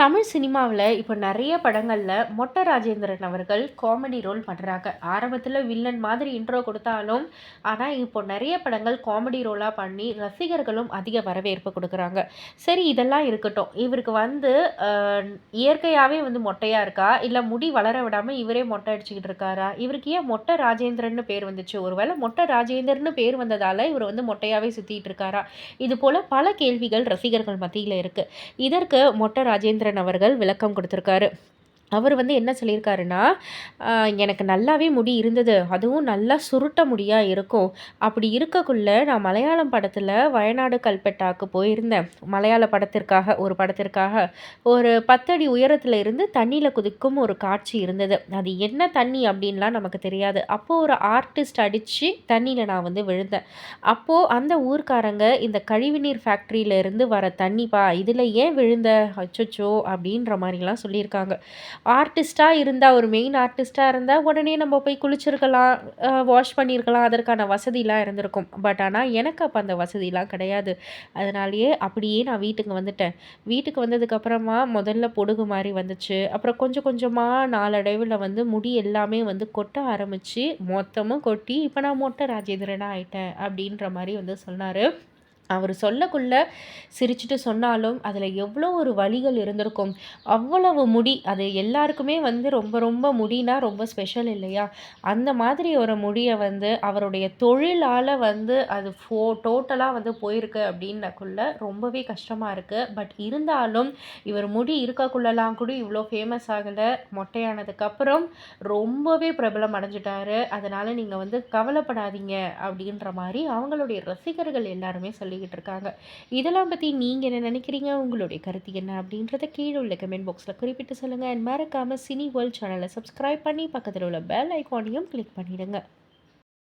தமிழ் சினிமாவில் இப்போ நிறைய படங்களில் மொட்டை ராஜேந்திரன் அவர்கள் காமெடி ரோல் பண்ணுறாங்க ஆரம்பத்தில் வில்லன் மாதிரி இன்ட்ரோ கொடுத்தாலும் ஆனால் இப்போ நிறைய படங்கள் காமெடி ரோலாக பண்ணி ரசிகர்களும் அதிக வரவேற்பு கொடுக்குறாங்க. சரி இதெல்லாம் இருக்கட்டும். இவருக்கு வந்து இயற்கையாகவே வந்து மொட்டையாக இருக்கா? இல்லை முடி வளர விடாமல் இவரே மொட்டை அடிச்சுக்கிட்டு இருக்காரா? இவருக்கு ஏன் மொட்டை ராஜேந்திரன் பேர் வந்துச்சு? ஒருவேளை மொட்டை ராஜேந்திரன் பேர் வந்ததால் இவர் வந்து மொட்டையாகவே சுற்றிட்டு இருக்காரா? இது போல் பல கேள்விகள் ரசிகர்கள் மத்தியில் இருக்குது இதற்கு மொட்டை ராஜேந்திரன் அவர்கள் விளக்கம் கொடுத்துருக்காரு. அவர் வந்து என்ன சொல்லியிருக்காருன்னா எனக்கு நல்லாவே முடி இருந்தது. அதுவும் நல்லா சுருட்ட முடியாக இருக்கும். அப்படி இருக்கக்குள்ள நான் மலையாளம் படத்தில் வயநாடு கல்பெட்டாக்கு போயிருந்தேன். மலையாள படத்திற்காக ஒரு படத்திற்காக. ஒரு பத்தடி உயரத்தில் இருந்து தண்ணியில் குதிக்கும் ஒரு காட்சி இருந்தது. அது என்ன தண்ணி அப்படின்லாம் நமக்கு தெரியாது. அப்போது ஒரு ஆர்டிஸ்ட் அடித்து தண்ணியில் நான் வந்து விழுந்தேன். அப்போது அந்த ஊர்க்காரங்க இந்த கழிவுநீர் ஃபேக்ட்ரியிலேருந்து வர தண்ணிப்பா இதில் ஏன் விழுந்த? அச்சோச்சோ! அப்படின்ற மாதிரிலாம் சொல்லியிருக்காங்க. ஆர்டிஸ்ட்டாக இருந்தால் ஒரு மெயின் ஆர்டிஸ்ட்டாக இருந்தால் உடனே நம்ம போய் குளிச்சிருக்கலாம் வாஷ் பண்ணியிருக்கலாம் அதற்கான வசதிலாம் இருந்திருக்கும். பட் ஆனால் எனக்கு அப்போ அந்த வசதிலாம் கிடையாது. அதனாலேயே அப்படியே நான் வீட்டுக்கு வந்துட்டேன். வீட்டுக்கு வந்ததுக்கப்புறமா முதல்ல பொடுகு மாதிரி வந்துச்சு. அப்புறம் கொஞ்சம் கொஞ்சமாக நாளடைவில் வந்து முடி எல்லாமே வந்து கொட்ட ஆரம்பித்து மொத்தமும் கொட்டி இப்போ நான் மொட்டை ராஜேந்திரனாக ஆயிட்டேன் அப்படின்ற மாதிரி வந்து சொன்னார். அவர் சொல்லக்குள்ள சிரிச்சுட்டு சொன்னாலும் அதில் எவ்வளோ ஒரு வழிகள் இருந்திருக்கும். அவ்வளவு முடி அது எல்லாருக்குமே வந்து ரொம்ப ரொம்ப முடினா ரொம்ப ஸ்பெஷல் இல்லையா? அந்த மாதிரி ஒரு முடியை வந்து அவருடைய தொழிலால் வந்து அது ஃபோ டோட்டலாக வந்து போயிருக்கு அப்படின்னக்குள்ள ரொம்பவே கஷ்டமாக இருக்குது பட் இருந்தாலும் இவர் முடி இருக்கக்குள்ளலாம் கூட இவ்வளோ ஃபேமஸ் ஆகலை மொட்டையானதுக்கப்புறம் ரொம்பவே பிரபலம் அடைஞ்சிட்டாரு. அதனால் நீங்கள் வந்து கவலைப்படாதீங்க அப்படின்ற மாதிரி அவங்களுடைய ரசிகர்கள் எல்லாருமே சொல்லி சொல்லிக்கிட்டு இருக்காங்க. இதெல்லாம் பற்றி நீங்கள் என்ன நினைக்கிறீங்க? உங்களுடைய கருத்து என்ன? அப்படின்றத கீழே உள்ள கமெண்ட் பாக்ஸில் குறிப்பிட்டு சொல்லுங்கள் அண்ட் மறக்காமல் சினி வேர்ல்ட் சேனலை சப்ஸ்கிரைப் பண்ணி பக்கத்தில் உள்ள பெல் ஐக்கானையும் கிளிக் பண்ணிவிடுங்க